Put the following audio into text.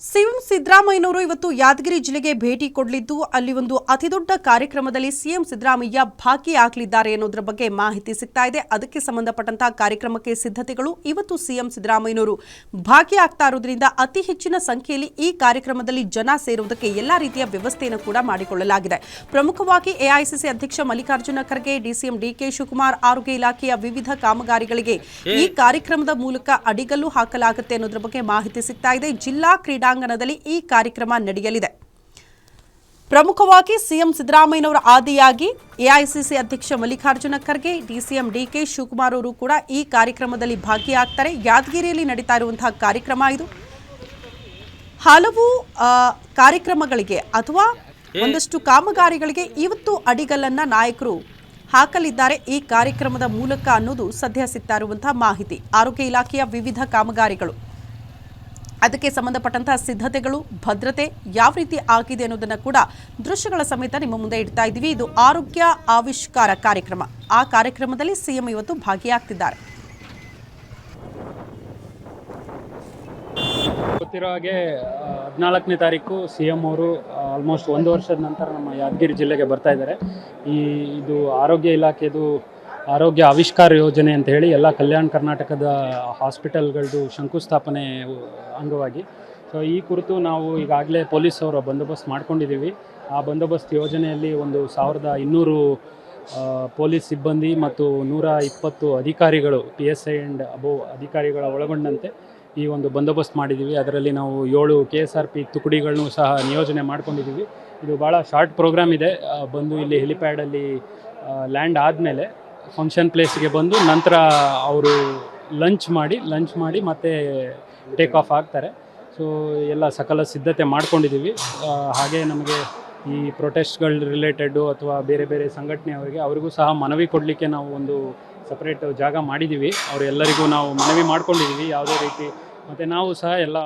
CM ಸಿದ್ದರಾಮಯ್ಯನವರು ಇವತ್ತು ಯಾದಗಿರಿ ಜಿಲ್ಲೆಗೆ ಭೇಟಿ ಕೊಡಲಿದ್ದು, ಅಲ್ಲಿ ಒಂದು ಅತಿದೊಡ್ಡ ಕಾರ್ಯಕ್ರಮದಲ್ಲಿ ಸಿಎಂ ಸಿದ್ದರಾಮಯ್ಯ ಭಾಗಿಯಾಗಲಿದ್ದಾರೆ ಅನ್ನೋದ್ರ ಬಗ್ಗೆ ಮಾಹಿತಿ ಸಿಗ್ತಾ ಇದೆ. ಅದಕ್ಕೆ ಸಂಬಂಧಪಟ್ಟಂತಹ ಕಾರ್ಯಕ್ರಮಕ್ಕೆ ಸಿದ್ಧತೆಗಳು ಇವತ್ತು ಸಿಎಂ ಸಿದ್ದರಾಮಯ್ಯನವರು ಭಾಗಿಯಾಗ್ತಾ ಇರೋದ್ರಿಂದ ಅತಿ ಹೆಚ್ಚಿನ ಸಂಖ್ಯೆಯಲ್ಲಿ ಈ ಕಾರ್ಯಕ್ರಮದಲ್ಲಿ ಜನ ಸೇರುವುದಕ್ಕೆ ಎಲ್ಲಾ ರೀತಿಯ ವ್ಯವಸ್ಥೆಯನ್ನು ಕೂಡ ಮಾಡಿಕೊಳ್ಳಲಾಗಿದೆ. ಪ್ರಮುಖವಾಗಿ ಎಐಸಿಸಿ ಅಧ್ಯಕ್ಷ ಮಲ್ಲಿಕಾರ್ಜುನ ಖರ್ಗೆ, ಡಿಸಿಎಂ ಡಿಕೆ ಶಿವಕುಮಾರ್, ಆರೋಗ್ಯ ಇಲಾಖೆಯ ವಿವಿಧ ಕಾಮಗಾರಿಗಳಿಗೆ ಈ ಕಾರ್ಯಕ್ರಮದ ಮೂಲಕ ಅಡಿಗಲ್ಲು ಹಾಕಲಾಗುತ್ತೆ ಅನ್ನೋದ್ರ ಬಗ್ಗೆ ಮಾಹಿತಿ ಸಿಗ್ತಾ ಇದೆ. ಜಿಲ್ಲಾ ಕ್ರೀಡಾಂಗಣದಲ್ಲಿ ಈ ಕಾರ್ಯಕ್ರಮ ನಡೆಯಲಿದೆ. ಪ್ರಮುಖವಾಗಿ ಸಿಎಂ ಸಿದ್ದರಾಮಯ್ಯನವರ ಆದಿಯಾಗಿ ಎಐಸಿಸಿ ಅಧ್ಯಕ್ಷ ಮಲ್ಲಿಕಾರ್ಜುನ ಖರ್ಗೆ ಡಿಸಿಎಂ ಡಿಕೆ ಶಿವಕುಮಾರ್ ಅವರು ಕೂಡ ಈ ಕಾರ್ಯಕ್ರಮದಲ್ಲಿ ಭಾಗಿಯಾಗ್ತಾರೆ. ಯಾದಗಿರಿಯಲ್ಲಿ ನಡೀತಾ ಇರುವಂತಹ ಕಾರ್ಯಕ್ರಮ ಇದು. ಹಲವು ಕಾರ್ಯಕ್ರಮಗಳಿಗೆ ಅಥವಾ ಒಂದಷ್ಟು ಕಾಮಗಾರಿಗಳಿಗೆ ಇವತ್ತು ಅಡಿಗಲ್ಲನ್ನ ನಾಯಕರು ಹಾಕಲಿದ್ದಾರೆ. ಈ ಕಾರ್ಯಕ್ರಮದ ಮೂಲಕ ಅನ್ನೋದು ಸದ್ಯ ಸಿಗ್ತಾ ಇರುವಂತಹ ಮಾಹಿತಿ. ಆರೋಗ್ಯ ಇಲಾಖೆಯ ವಿವಿಧ ಕಾಮಗಾರಿಗಳು. ಅದಕ್ಕೆ ಸಂಬಂಧಪಟ್ಟಂತಹ ಸಿದ್ಧತೆಗಳು, ಭದ್ರತೆ ಯಾವ ರೀತಿ ಆಗಿದೆ ಅನ್ನೋದನ್ನ ಕೂಡ ದೃಶ್ಯಗಳ ಸಮೇತ ನಿಮ್ಮ ಮುಂದೆ ಇಡ್ತಾ ಇದ್ದೀವಿ. ಇದು ಆರೋಗ್ಯ ಆವಿಷ್ಕಾರ ಕಾರ್ಯಕ್ರಮ. ಆ ಕಾರ್ಯಕ್ರಮದಲ್ಲಿ ಸಿಎಂ ಇವತ್ತು ಭಾಗಿಯಾಗ್ತಿದ್ದಾರೆ. ಗೊತ್ತಿರೋ ಹಾಗೆ ಹದಿನಾಲ್ಕನೇ ತಾರೀಕು ಸಿ ಎಂ ಅವರು ಆಲ್ಮೋಸ್ಟ್ ಒಂದು ವರ್ಷದ ನಂತರ ನಮ್ಮ ಯಾದಗಿರಿ ಜಿಲ್ಲೆಗೆ ಬರ್ತಾ ಇದ್ದಾರೆ. ಈ, ಇದು ಆರೋಗ್ಯ ಇಲಾಖೆದು ಆರೋಗ್ಯ ಆವಿಷ್ಕಾರ ಯೋಜನೆ ಅಂತ ಹೇಳಿ ಎಲ್ಲ ಕಲ್ಯಾಣ ಕರ್ನಾಟಕದ ಹಾಸ್ಪಿಟಲ್ಗಳದ್ದು ಶಂಕುಸ್ಥಾಪನೆ ಅಂಗವಾಗಿ. ಸೊ ಈ ಕುರಿತು ನಾವು ಈಗಾಗಲೇ ಪೊಲೀಸ್ ಅವರ ಬಂದೋಬಸ್ತ್ ಮಾಡ್ಕೊಂಡಿದ್ದೀವಿ. ಆ ಬಂದೋಬಸ್ತ್ ಯೋಜನೆಯಲ್ಲಿ ಒಂದು ಸಾವಿರದ ಇನ್ನೂರು ಪೊಲೀಸ್ ಸಿಬ್ಬಂದಿ ಮತ್ತು ನೂರ ಇಪ್ಪತ್ತು ಅಧಿಕಾರಿಗಳು P S I and above ಅಧಿಕಾರಿಗಳ ಒಳಗೊಂಡಂತೆ ಈ ಒಂದು ಬಂದೋಬಸ್ತ್ ಮಾಡಿದ್ದೀವಿ. ಅದರಲ್ಲಿ ನಾವು ಏಳು ಕೆ ಎಸ್ ಆರ್ ಪಿ ತುಕಡಿಗಳನ್ನು ಸಹ ನಿಯೋಜನೆ ಮಾಡ್ಕೊಂಡಿದ್ದೀವಿ. ಇದು ಭಾಳ ಶಾರ್ಟ್ ಪ್ರೋಗ್ರಾಮ್ ಇದೆ. ಬಂದು ಇಲ್ಲಿ ಹೆಲಿಪ್ಯಾಡಲ್ಲಿ ಲ್ಯಾಂಡ್ ಆದಮೇಲೆ ಫಂಕ್ಷನ್ ಪ್ಲೇಸ್ಗೆ ಬಂದು ನಂತರ ಅವರು ಲಂಚ್ ಮಾಡಿ ಲಂಚ್ ಮಾಡಿ ಮತ್ತೆ ಟೇಕ್ ಆಫ್ ಆಗ್ತಾರೆ. ಸೊ ಎಲ್ಲ ಸಕಲ ಸಿದ್ಧತೆ ಮಾಡ್ಕೊಂಡಿದ್ದೀವಿ ಹಾಗೆ ನಮಗೆ ಈ ಪ್ರೊಟೆಸ್ಟ್ಗಳು ರಿಲೇಟೆಡ್ಡು ಅಥವಾ ಬೇರೆ ಬೇರೆ ಸಂಘಟನೆಯವರಿಗೆ ಅವರಿಗೂ ಸಹ ಮನವಿ ಕೊಡಲಿಕ್ಕೆ ನಾವು ಒಂದು ಸಪ್ರೇಟ್ ಜಾಗ ಮಾಡಿದ್ದೀವಿ ಅವರೆಲ್ಲರಿಗೂ ನಾವು ಮನವಿ ಮಾಡ್ಕೊಂಡಿದ್ದೀವಿ ಯಾವುದೇ ರೀತಿ ಮತ್ತು ನಾವು ಸಹ ಎಲ್ಲ